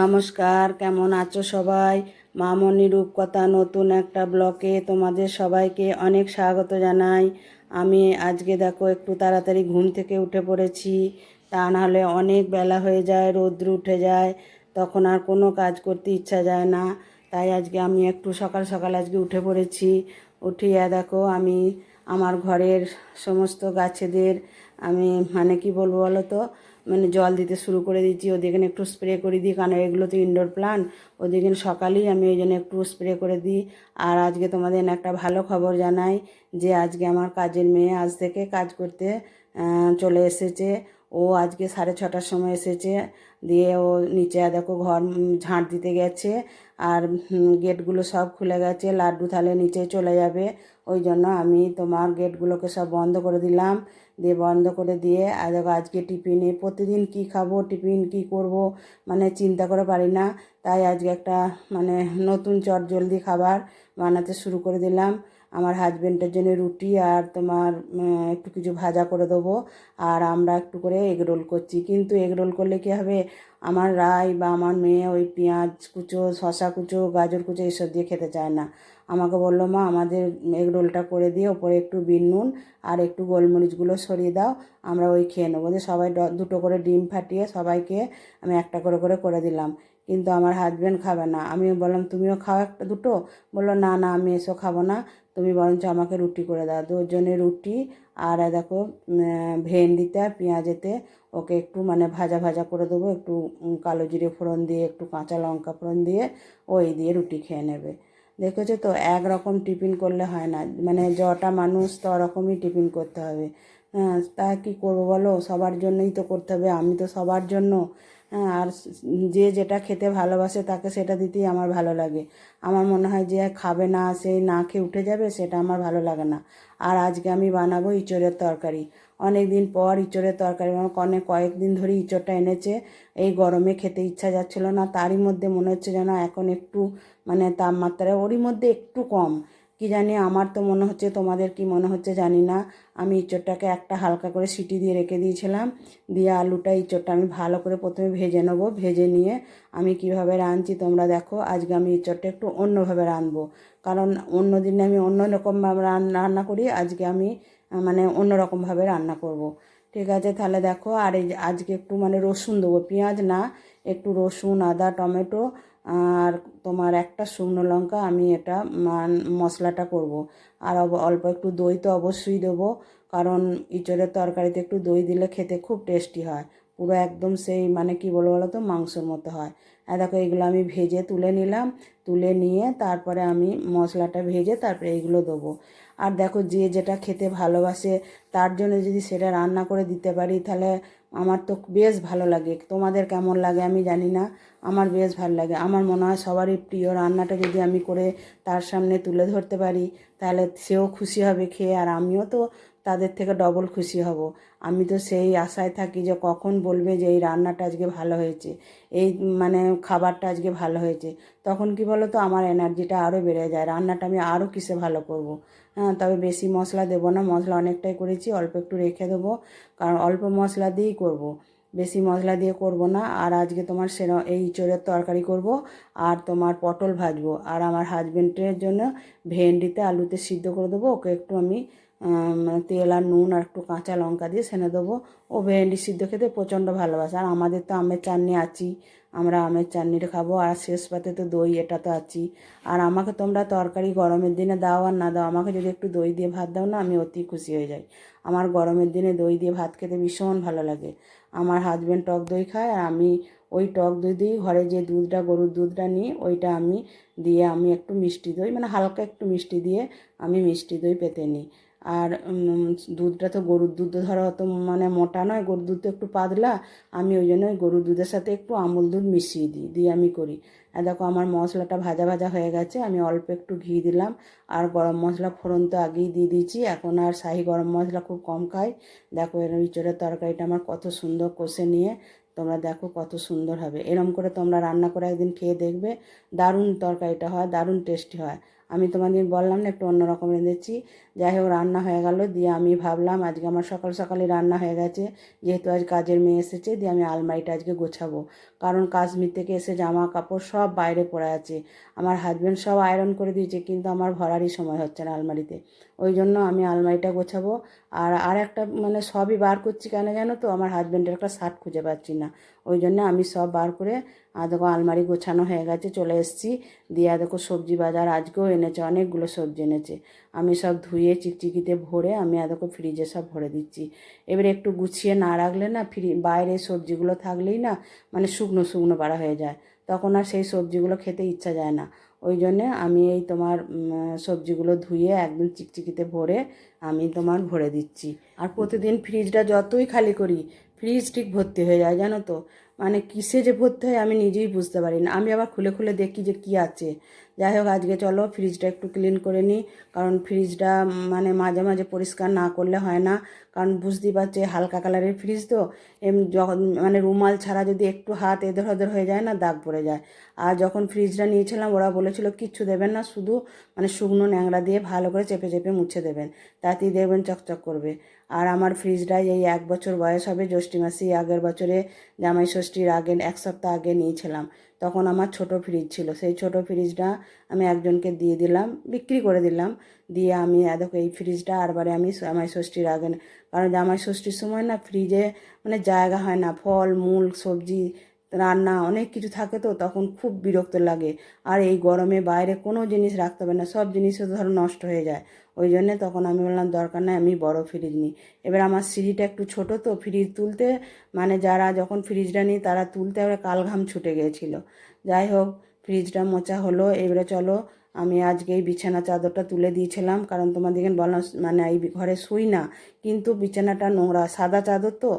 নমস্কার, কেমন আছো সবাই? মামনি রূপকথা নতুন একটা ব্লকে তোমাদের সবাইকে অনেক স্বাগত জানাই। আমি আজকে দেখো একটু তাড়াতাড়ি ঘুম থেকে উঠে পড়েছি, তা নাহলে অনেক বেলা হয়ে যায়, রৌদ্র উঠে যায়, তখন আর কোনো কাজ করতে ইচ্ছা যায় না। তাই আজকে আমি একটু সকাল সকাল আজকে উঠে পড়েছি। উঠিয়ে দেখো আমি আমার ঘরের সমস্ত গাছেদের, আমি মানে কি বলব বলো তো? মানে জল দিতে শুরু করে দিচ্ছি ওদিকে একটু স্প্রে করে দিই, কারণ এগুলো তো ইনডোর প্লান্ট ওদিকে সকালেই আমি ওই জন্য একটু স্প্রে করে দিই। আর আজকে তোমাদের একটা ভালো খবর জানাই, যে আজকে আমার কাজের মেয়ে আজ থেকে কাজ করতে চলে এসেছে। ও আজকে সাড়ে ছটার সময় এসেছে। দিয়ে ও নিচে দেখো ঘর ঝাঁট দিতে গেছে। আর গেটগুলো সব খুলে গেছে। লাড্ডু তাহলে নিচে চলে যাবে। ওই জন্য আমি তোমার গেটগুলোকে সব বন্ধ করে দিলাম। দিয়ে বন্ধ করে দিয়ে, আর দেখো আজকে টিফিনে প্রতিদিন কি খাব, টিফিন কি করব মানে চিন্তা করে পারি না। তাই আজকে একটা মানে নতুন চট জলদি খাবার বানাতে শুরু করে দিলাম। আমার হাজবেন্ডের জন্য রুটি আর তোমার একটু কিছু ভাজা করে দেবো আর আমরা একটু করে এগ রোল করছি। কিন্তু এগ রোল করলে কী হবে? আমার রাই বা আমার মেয়ে ওই পেঁয়াজ কুচো শশা কুচো, গাজর কুচো এসব দিয়ে খেতে চায় না। আমাকে বলল, মা, আমাদের এগ রোলটা করে দিয়ে ওপরে একটু বিন নুন আর একটু গোলমরিচগুলো সরিয়ে দাও, আমরা ওই খেয়ে নেব। যে সবাই দুটো করে ডিম ফাটিয়ে সবাইকে আমি একটা করে করে করে দিলাম। কিন্তু আমার হাজব্যান্ড খাবে না। আমি বললাম, তুমিও খাও একটা দুটো? বলল, না না, আমি এসব খাব না। তুমি বরঞ্চ আমাকে রুটি করে দাও। ওর জন্যে রুটি আর দেখো ভেন্ডিতে আর পেঁয়াজেতে ওকে একটু মানে ভাজা ভাজা করে দেবো। একটু কালো জিরে ফোড়ন দিয়ে, একটু কাঁচা লঙ্কা ফোড়ন দিয়ে ওই দিয়ে রুটি খেয়ে নেবে। দেখেছ তো? একরকম টিফিন করলে হয় না। মানে যটা মানুষ তো ওরকমই টিফিন করতে হবে। হ্যাঁ তা কী করব বলো? সবার জন্যই তো করতে হবে। আমি তো সবার জন্য আর যে যেটা খেতে ভালোবাসে তাকে সেটা দিতেই আমার ভালো লাগে। আমার মনে হয় যে খাবে না সেই না খেয়ে উঠে যাবে, সেটা আমার ভালো লাগে না। আর আজকে আমি বানাবো ইঁচড়ের তরকারি। অনেক দিন পর ইঁচড়ের তরকারি আমার অনেক কয়েকদিন ধরে ইঁচড়টা এনেছে। এই গরমে খেতে ইচ্ছা যাচ্ছিল না। তারই মধ্যে মনে হচ্ছে যেন এখন একটু মানে তাপমাত্রা, ওরই মধ্যে একটু কম। কি জানি, আমার তো মনে হচ্ছে, তোমাদের কি মনে হচ্ছে জানি না। আমি ইঁচড়টাকে একটা হালকা করে সিটি দিয়ে রেখে দিয়েছিলাম। দিয়ে আলুটা ইঁচড়টা আমি ভালো করে প্রথমে ভেজে নেব। ভেজে নিয়ে আমি কীভাবে রাঁধছি তোমরা দেখো। আজকে আমি ইঁচড়টা একটু অন্যভাবে রাঁধবো। কারণ অন্য দিনে আমি অন্য রকম রান্না করি। আজকে আমি মানে অন্য রকমভাবে রান্না করব। ঠিক আছে, তাহলে দেখো। আর আজকে একটু মানে রসুন দেবো। পেঁয়াজ না, একটু রসুন, আদা, টমেটো আর তোমার একটা শুকনো লঙ্কা আমি এটা মশলাটা করব। আর অল্প একটু দই তো অবশ্যই দেবো, কারণ ইঁচড়ের তরকারিতে একটু দই দিলে খেতে খুব টেস্টি হয়। পুরো একদম সেই মানে কি বলব বলো তো, মাংসর মতো হয়। আর দেখো এগুলো আমি ভেজে তুলে নিলাম, তুলে নিয়ে তারপরে আমি মশলাটা ভেজে তারপরে এইগুলো দেবো। আর দেখো যে যেটা খেতে ভালোবাসে, তার জন্য যদি সেটা রান্না করে দিতে পারি, তাহলে আমার তো বেশ ভালো লাগে। তোমাদের কেমন লাগে আমি জানি না, আমার বেশ ভালো লাগে। আমার মনে হয় সবারই প্রিয় রান্নাটা যদি আমি করে তার সামনে তুলে ধরতে পারি, তাহলে সেও খুশি হবে খেয়ে, আর আমিও তো তাদের থেকে ডবল খুশি হব আমি তো সেই আশায় থাকি যে কখন বলবে যে এই রান্নাটা আজকে ভালো হয়েছে এই মানে খাবারটা আজকে ভালো হয়েছে তখন কি বলো তো আমার এনার্জিটা আরও বেড়ে যায় রান্নাটা আমি আরও কিসে ভালো করব। হ্যাঁ তবে বেশি মশলা দেবো না মশলা অনেকটাই করেছি অল্প একটু রেখে দেবো কারণ অল্প মশলা দিয়েই করব। বেশি মশলা দিয়ে করব না আর আজকে তোমার সেরা এই ইঁচড়ের তরকারি করব আর তোমার পটল ভাজবো আর আমার হাজবেন্ডের জন্য ভেন্ডিতে আলুতে সিদ্ধ করে দেবো ওকে একটু আম, তেল আর নুন আর একটু কাঁচা লঙ্কা দিয়ে সেনে দেবো। ও ভেন্ডি সিদ্ধ খেতে প্রচণ্ড ভালোবাসে। আর আমাদের তো আমের চাটনি আছি আমরা আমের চাটনিটা খাব। আর শেষ পাতে তো দই, এটা তো আছি আর আমাকে তোমরা তরকারি গরমের দিনে দাও আর না দাও, আমাকে যদি একটু দই দিয়ে ভাত দাও না, আমি অতি খুশি হয়ে যাই। আমার গরমের দিনে দই দিয়ে ভাত খেতে ভীষণ ভালো লাগে। আমার হাজব্যান্ড টক দই খায় আর আমি ওই টক দই দিয়ে ঘরে যে দুধটা, গরুর দুধটা নিই, ওইটা আমি দিয়ে আমি একটু মিষ্টি দই মানে হালকা একটু মিষ্টি দিয়ে আমি মিষ্টি দই পেতে নিই। আর দুধটা তো গরুর দুধ ধরো অত মানে মোটা নয়, গরুর দুধ তো একটু পাতলা। আমি ওই জন্য গরুর দুধের সাথে একটু আমুল দুধ মিশিয়ে দিই, দিয়ে আমি করি। আর দেখো আমার মশলাটা ভাজা ভাজা হয়ে গেছে, আমি অল্প একটু ঘি দিলাম। আর গরম মশলা ফোড়ন তো আগেই দিয়ে দিয়েছি, এখন আর শাহি গরম মশলা খুব কম খাই। দেখো এর ইঁচড়ের তরকারিটা আমার কত সুন্দর কষে নিয়ে, তোমরা দেখো কত সুন্দর হবে। এরম করে তোমরা রান্না করে একদিন খেয়ে দেখবে, দারুণ তরকারিটা হয়, দারুণ টেস্টি হয়। আমি তোমাদের বললাম না একটু অন্যরকম রেঁধেছি যাই হোক রান্না হয়ে গেল। দিয়ে আমি ভাবলাম, আজকে আমার সকাল সকালে রান্না হয়ে গেছে। যেহেতু আজ কাজের মেয়ে এসেছে, দিয়ে আমি আলমারিটা আজকে গোছাবো। কারণ কাশ্মীর থেকে এসে জামা কাপড় সব বাইরে পড়ে আছে। আমার হাজব্যান্ড সব আয়রন করে দিয়েছে, কিন্তু আমার ভরারই সময় হচ্ছে না আলমারিতে। ওই জন্য আমি আলমারিটা গোছাবো। আর আর একটা মানে সবই বার করছি কেন জানো তো? আমার হাজব্যান্ডের একটা শার্ট খুঁজে পাচ্ছি না। ওই জন্য আমি সব বার করে আর দেখো আলমারি গোছানো হয়ে গেছে, চলে এসেছি। দিয়ে দেখো সবজি বাজার, আজকেও এনেছে, অনেকগুলো সবজি এনেছে। আমি সব ধুয়ে চিকচিকিতে ভরে আমি এতক্ষণ ফ্রিজে সব ভরে দিচ্ছি। এবারে একটু গুছিয়ে না রাখলে না ফ্রি, বাইরে সবজিগুলো থাকলেই না মানে শুকনো শুকনো পাড়া হয়ে যায়। তখন আর সেই সবজিগুলো খেতে ইচ্ছা যায় না। ওই জন্যে আমি এই তোমার সবজিগুলো ধুয়ে একদম চিকচিকিতে ভরে আমি তোমার ভরে দিচ্ছি। আর প্রতিদিন ফ্রিজটা যতই খালি করি ফ্রিজ ঠিক ভর্তি হয়ে যায়, জানো তো? মানে কিসে যে ভর্তি হয় আমি নিজেই বুঝতে পারি না। আমি আবার খুলে খুলে দেখি যে কি আছে। যাই হোক, আজকে চলো ফ্রিজটা একটু ক্লিন করে নিই। কারণ ফ্রিজটা মানে মাঝে মাঝে পরিষ্কার না করলে হয় না। কারণ বুঝতেই পারছে হালকা কালারের ফ্রিজ তো। এম, যখন মানে রুমাল ছাড়া যদি একটু হাত এধর ওধর হয়ে যায় না, দাগ পড়ে যায়। আর যখন ফ্রিজটা নিয়েছিলাম, ওরা বলেছিল, কিচ্ছু দেবেন না, শুধু মানে শুকনো ন্যাংরা দিয়ে ভালো করে চেপে চেপে মুছে দেবেন। তাতেই দেখবেন চকচক করবে। আর আমার ফ্রিজটা এই এক বছর বয়স হবে, জ্যৈষ্ঠী মাসি আগের বছরে জামাই ষষ্ঠীর আগে, এক সপ্তাহ আগে নিয়েছিলাম। তখন আমার ছোট ফ্রিজ ছিল। সেই ছোট ফ্রিজটা আমি একজনকে দিয়ে দিলাম, বিক্রি করে দিলাম। দিয়ে আমি দেখো এই ফ্রিজটা আরবারে আমি জামাই ষষ্ঠীর আগে কারণ জামাই ষষ্ঠীর সময় না ফ্রিজে মানে জায়গা হয় না, ফল, মূল, সবজি রান্না অনেক কিছু থাকে তো, তখন খুব বিরক্ত লাগে। আর এই গরমে বাইরে কোনো জিনিস রাখতে হবে না, সব জিনিসও ধরো নষ্ট হয়ে যায়। ওই জন্যে তখন আমি বললাম, দরকার নাই, আমি বড় ফ্রিজ নিই। এবার আমার সিঁড়িটা একটু ছোট তো ফ্রিজ তুলতে মানে যারা যখন ফ্রিজটা নিই, তারা তুলতে এবারে কালঘাম ছুটে গিয়েছিল যাই হোক ফ্রিজটা মোচা হলো, এবারে চলো আমি আজকে এই বিছানা চাদরটা তুলে দিয়েছিলাম, কারণ তোমাদেরকে বললাম মানে এই ঘরে শুই না। কিন্তু বিছানাটা নোংরা, সাদা চাদর তো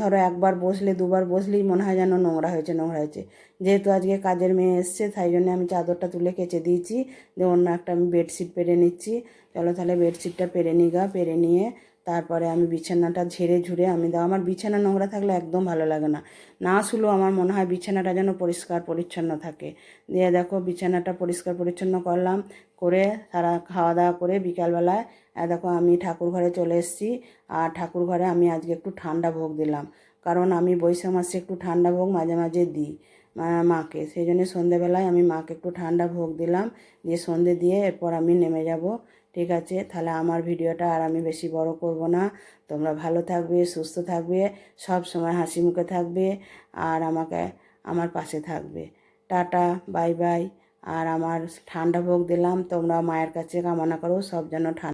ধরো একবার বসলে, দুবার বসলেই মনে হয় যেন নোংরা হয়েছে নোংরা হয়েছে। যেহেতু আজকে কাজের মেয়ে এসছে, তাই জন্য আমি চাদরটা তুলে কেচে দিয়েছি। দিয়ে অন্য একটা আমি বেডশিট পেরে নিচ্ছি। চলো তাহলে বেডশিটটা পেরে নিই গা, পেরে নিয়ে তারপরে আমি বিছানাটা ঝেড়ে ঝুড়ে আমি দাও আমার বিছানা নোংরা থাকলে একদম ভালো লাগে না। না শুলেও আমার মনে হয় বিছানাটা যেন পরিষ্কার পরিচ্ছন্ন থাকে। দিয়ে দেখো বিছানাটা পরিষ্কার পরিচ্ছন্ন করলাম, করে সারা খাওয়া দাওয়া করে বিকালবেলায় দেখো আমি ঠাকুর ঘরে চলে এসেছি, আর ঠাকুর ঘরে আমি আজকে একটু ঠান্ডা ভোগ দিলাম। কারণ আমি বৈশাখ মাসে একটু ঠান্ডা ভোগ মাঝে মাঝে দিই মাকে। সেই জন্য সন্ধেবেলায় আমি মাকে একটু ঠান্ডা ভোগ দিলাম, দিয়ে সন্ধে দিয়ে এরপর আমি নেমে যাব। ঠিক আছে? তাহলে আমার ভিডিওটা আর আমি বেশি বড় করব না। তোমরা ভালো থাকবে, সুস্থ থাকবে, সব সময় হাসি মুখে থাকবে আর আমাকে, আমার পাশে থাকবে। Tata, bye bye. আর আমার ঠান্ডা ভোগ দিলাম, তোমরা মায়ের কাছে কামনা করো, সব যেন ঠান্ডা